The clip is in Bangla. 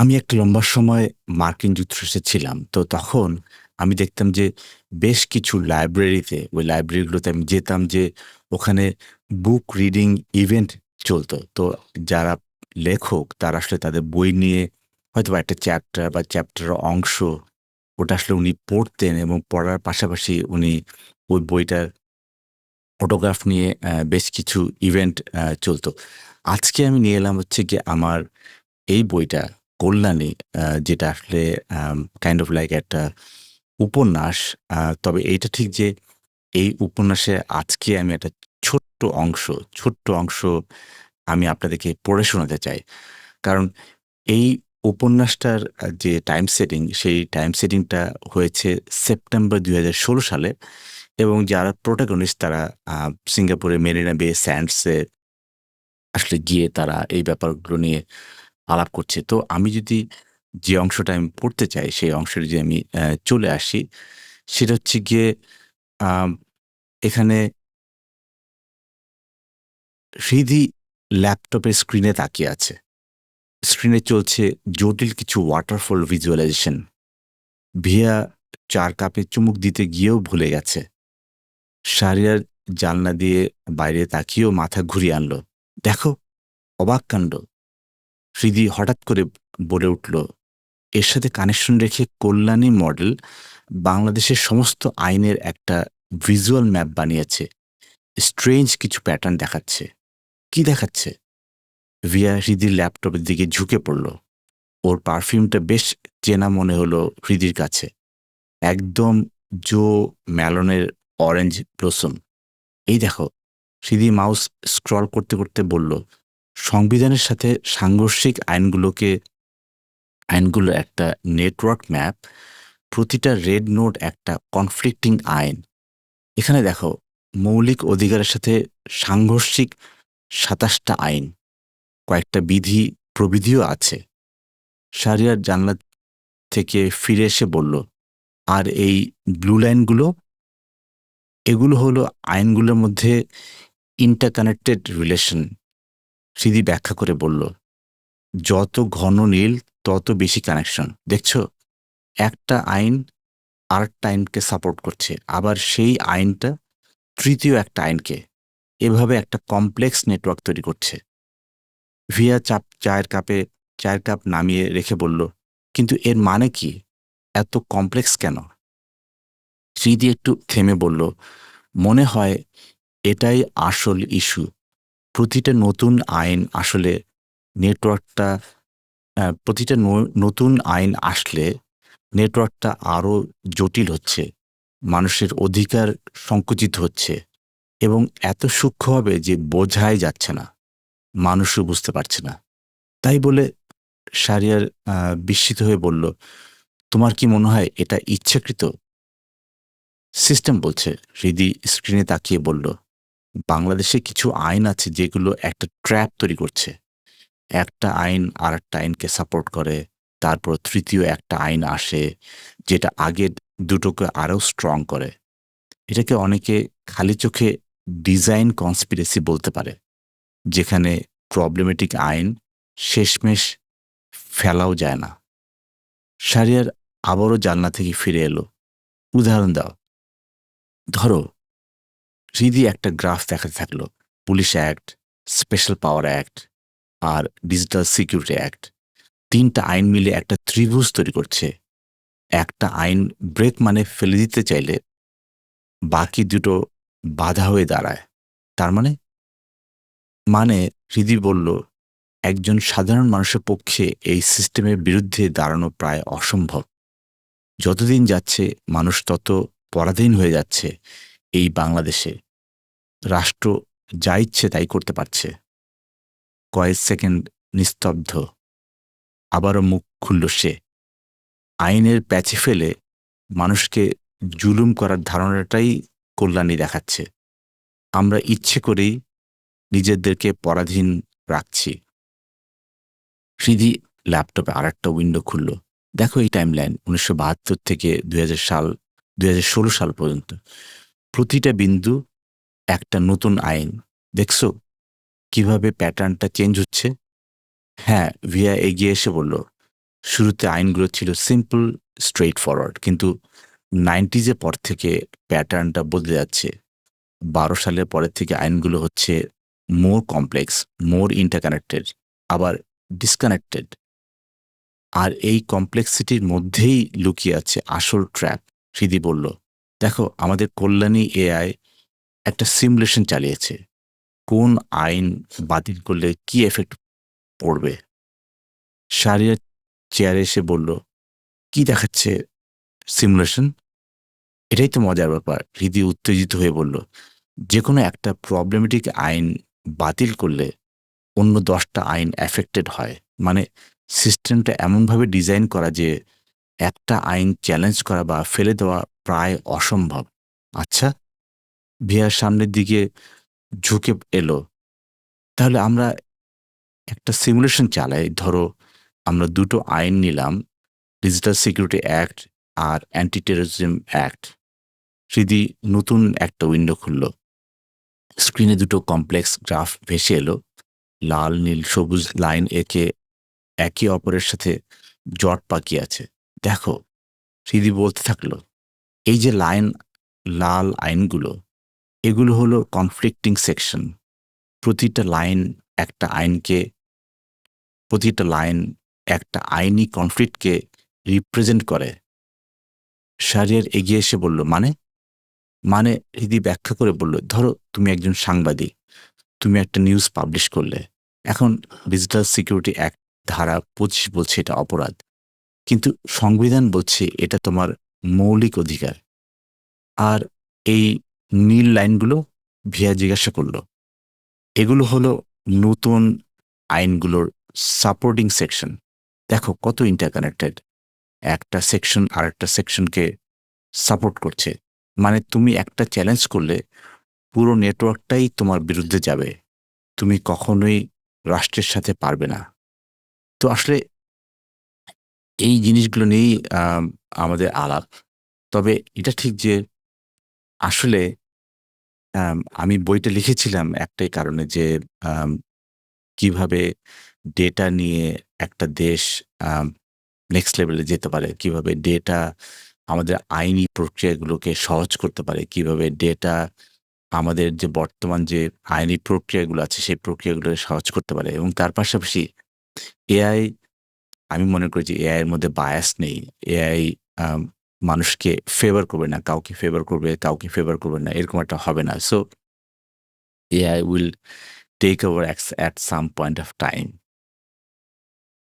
আমি একটা লম্বা সময় মার্কিন যুক্তরাষ্ট্রে ছিলাম। তো তখন আমি দেখতাম যে বেশ কিছু লাইব্রেরিতে, ওই লাইব্রেরিগুলোতে আমি যেতাম যে ওখানে বুক রিডিং ইভেন্ট চলতো। তো যারা লেখক, তারা আসলে তাদের বই নিয়ে হয়তোবা একটা চ্যাপ্টার বা চ্যাপ্টারের অংশ, ওটা আসলে উনি পড়তেন এবং পড়ার পাশাপাশি উনি ওই বইটার ফটোগ্রাফ নিয়ে বেশ কিছু ইভেন্ট চলতো। আজকে আমি নিয়ে এলাম হচ্ছে গিয়ে আমার এই বইটা কল্যাণী যেটা আসলে কাইন্ড অফ লাইক একটা উপন্যাস। তবে এইটা ঠিক যে এই উপন্যাসে আজকে আমি একটা ছোট্ট অংশ, ছোট্ট অংশ আমি আপনাদেরকে পড়ে শোনাতে চাই। কারণ এই উপন্যাসটার যে টাইম সেটিং সেই টাইম সেটিংটা হয়েছে সেপ্টেম্বর ২০১৬ সালে এবং যারা প্রোটাগনিস্ট তারা সিঙ্গাপুরে মেরিনা বে স্যান্ডসে আসলে গিয়ে তারা এই ব্যাপারগুলো নিয়ে আলাপ করছে। তো আমি যদি যে অংশটা আমি পড়তে চাই সেই অংশে যদি আমি চলে আসি সেটা হচ্ছে গিয়ে এখানে হৃদি ল্যাপটপের স্ক্রিনে তাকিয়ে আছে। স্ক্রিনে চলছে জটিল কিছু ওয়াটারফল ভিজুয়ালাইজেশন। ভিয়া চার কাপে চুমুক দিতে গিয়েও ভুলে গেছে। সারিয়ার জানলা দিয়ে বাইরে তাকিয়েও মাথা ঘুরিয়ে আনলো। দেখো, অবাক কাণ্ড। হৃদি হঠাৎ করে বলে উঠল, এর সাথে কানেকশন রেখে কল্যাণী মডেল বাংলাদেশের সমস্ত আইনের একটা ভিজুয়াল ম্যাপ বানিয়েছে। স্ট্রেঞ্জ কিছু প্যাটার্ন দেখাচ্ছে। কি দেখাচ্ছে? ভিয়া হৃদির ল্যাপটপের দিকে ঝুঁকে পড়ল। ওর পারফিউমটা বেশ চেনা মনে হলো হৃদির কাছে। একদম জো ম্যালনের অরেঞ্জ ব্লসম। এই দেখো, হৃদি মাউস স্ক্রল করতে, করতে বলল, সংবিধানের সাথে সাংঘর্ষিক আইনগুলোকে আইনগুলো একটা নেটওয়ার্ক ম্যাপ। প্রতিটা রেড নোট একটা কনফ্লিক্টিং আইন। এখানে দেখো, মৌলিক অধিকারের সাথে সাংঘর্ষিক সাতাশটা আইন। কয়েকটা বিধি প্রবিধিও আছে। শাহরিয়ার জানলা থেকে ফিরে এসে বলল, আর এই ব্লু লাইনগুলো? এগুলো হলো আইনগুলোর মধ্যে ইন্টারকানেক্টেড রিলেশন। হৃদি ব্যাখ্যা করে বলল, যত ঘন নীল তত বেশি কানেকশন। দেখছ? একটা আইন আরেকটা আইনকে সাপোর্ট করছে। আবার সেই আইনটা তৃতীয় একটা আইনকে। এভাবে একটা কমপ্লেক্স নেটওয়ার্ক তৈরি করছে। ভিয়া চাপ চায়ের কাপে চায়ের কাপ নামিয়ে রেখে বলল, কিন্তু এর মানে কি? এত কমপ্লেক্স কেন? হৃদি একটু থেমে বলল, মনে হয় এটাই আসল ইস্যু। প্রতিটা নতুন আইন আসলে নেটওয়ার্কটা প্রতিটা নতুন আইন আসলে নেটওয়ার্কটা আরও জটিল হচ্ছে। মানুষের অধিকার সংকুচিত হচ্ছে এবং এত সূক্ষ্মভাবে যে বোঝাই যাচ্ছে না। মানুষও বুঝতে পারছে না। তাই বলে শাহরিয়ার আ বিস্মিত হয়ে বলল, তোমার কি মনে হয় এটা ইচ্ছাকৃত? সিস্টেম বলছে। হৃদি স্ক্রিনে তাকিয়ে বলল, বাংলাদেশে কিছু আইন আছে যেগুলো একটা ট্র্যাপ তৈরি করছে। একটা আইন আরেকটা আইনকে সাপোর্ট করে। তারপর তৃতীয় একটা আইন আসে যেটা আগের দুটোকে আরও স্ট্রং করে। এটাকে অনেকে খালি চোখে ডিজাইন কনস্পিরেসি বলতে পারে। যেখানে প্রবলেমেটিক আইন শেষমেশ ফেলাও যায় না। শাহরিয়ার আবারও জানলা থেকে ফিরে এলো। উদাহরণ দাও। ধরো, হৃদি একটা গ্রাফ দেখাতে থাকল। Police act, special power act আর ডিজিটাল সিকিউরিটি অ্যাক্ট। তিনটা আইন মিলে একটা ত্রিভুজ তৈরি করছে। একটা আইন ব্রেক মানে ফেলে দিতে চাইলে বাকি দুটো বাধা হয়ে দাঁড়ায়। তার মানে? মানে হৃদি বলল, একজন সাধারণ মানুষের পক্ষে এই সিস্টেমের বিরুদ্ধে দাঁড়ানো প্রায় অসম্ভব। যতদিন যাচ্ছে মানুষ তত পরাধীন হয়ে যাচ্ছে এই বাংলাদেশে। রাষ্ট্র যা ইচ্ছে তাই করতে পারছে। কয়েক সেকেন্ড নিস্তব্ধ। আবারও মুখ খুলল সে। আইনের প্যাচে ফেলে মানুষকে জুলুম করার ধারণাটাই কল্যাণী দেখাচ্ছে। আমরা ইচ্ছে করেই নিজেদেরকে পরাধীন রাখছি। হৃদি ল্যাপটপে আরেকটা উইন্ডো খুলল। দেখো এই টাইমলাইন ১৯৭২ থেকে ২০০০ সাল ২০১৬ সাল পর্যন্ত। প্রতিটা বিন্দু একটা নতুন আইন। দেখছ কীভাবে প্যাটার্নটা চেঞ্জ হচ্ছে? হ্যাঁ, ভিয়া এগিয়ে এসে বলল, শুরুতে আইনগুলো ছিল সিম্পল স্ট্রেইট ফরওয়ার্ড কিন্তু নাইনটিজের পর থেকে প্যাটার্নটা বদলে যাচ্ছে বারো সালের পরের থেকে আইনগুলো হচ্ছে মোর কমপ্লেক্স মোর ইন্টারকানেক্টেড আবার ডিসকানেক্টেড আর এই কমপ্লেক্সিটির মধ্যেই লুকিয়ে আছে আসল ট্র্যাপ হৃদি বলল দেখো, আমাদের কল্যাণী এআই একটা সিমুলেশন চালিয়েছে। কোন আইন বাতিল করলে কি এফেক্ট পড়বে? সারিয়া চেয়ারে এসে বলল, কি দেখাচ্ছে সিমুলেশন এটাই তো মজার ব্যাপার। হৃদি উত্তেজিত হয়ে বলল যে কোনো একটা প্রবলেমেটিক আইন বাতিল করলে অন্য দশটা আইন অ্যাফেক্টেড হয়। মানে সিস্টেমটা এমনভাবে ডিজাইন করা যে একটা আইন চ্যালেঞ্জ করা বা ফেলে দেওয়া প্রায় অসম্ভব। আচ্ছা ভিয়ার সামনের দিকে ঝুঁকে এলো। তাহলে আমরা একটা সিমুলেশন চালাই। ধরো, আমরা দুটো আইন নিলাম ডিজিটাল সিকিউরিটি অ্যাক্ট আর অ্যান্টি টেরোরিজম অ্যাক্ট হৃদি নতুন একটা উইন্ডো খুলল। স্ক্রিনে দুটো কমপ্লেক্স গ্রাফ ভেসে এলো। লাল, নীল, সবুজ লাইন একে একে অপরের সাথে জট পাকিয়ে আছে। দেখো হৃদি বলতে থাকল এই যে লাইন, লাল আইনগুলো, এগুলো হলো কনফ্লিক্টিং সেকশন প্রতিটা লাইন একটা আইনকে, প্রতিটা লাইন একটা আইনি কনফ্লিক্টকে রিপ্রেজেন্ট করে। শারিয়ার এগিয়ে এসে বলল মানে? মানে হৃদি ব্যাখ্যা করে বলল, ধরো তুমি একজন সাংবাদিক, তুমি একটা নিউজ পাবলিশ করলে। এখন ডিজিটাল সিকিউরিটি অ্যাক্ট ধারা পঁচিশ বলছে এটা অপরাধ। কিন্তু সংবিধান বলছে এটা তোমার মৌলিক অধিকার। আর এই নীল লাইনগুলো ভিয়া জিজ্ঞাসা করল। এগুলো হলো নতুন আইনগুলোর সাপোর্টিং সেকশন দেখো কত ইন্টারকানেক্টেড একটা সেকশন আর একটা সেকশনকে সাপোর্ট করছে। মানে তুমি একটা চ্যালেঞ্জ করলে পুরো নেটওয়ার্কটাই তোমার বিরুদ্ধে যাবে। তুমি কখনোই রাষ্ট্রের সাথে পারবে না। তো আসলে এই জিনিসগুলো নিয়েই আমাদের আলাপ। তবে এটা ঠিক যে আসলে, আমি বইটা লিখেছিলাম একটাই কারণে যে কীভাবে ডেটা নিয়ে একটা দেশ নেক্সট লেভেলে যেতে পারে, কীভাবে ডেটা আমাদের আইনি প্রক্রিয়াগুলোকে সহজ করতে পারে, কীভাবে ডেটা আমাদের যে বর্তমান যে আইনি প্রক্রিয়াগুলো আছে, সেই প্রক্রিয়াগুলো সহজ করতে পারে এবং তার পাশাপাশি এআই আমি মনে করি যে এআই এর মধ্যে বায়াস নেই। এআই মানুষকে ফেভার করবে না, কাউকে ফেভার করবে, কাউকে ফেভার করবে না, এরকম একটা হবে না। So AI will take over at some point of time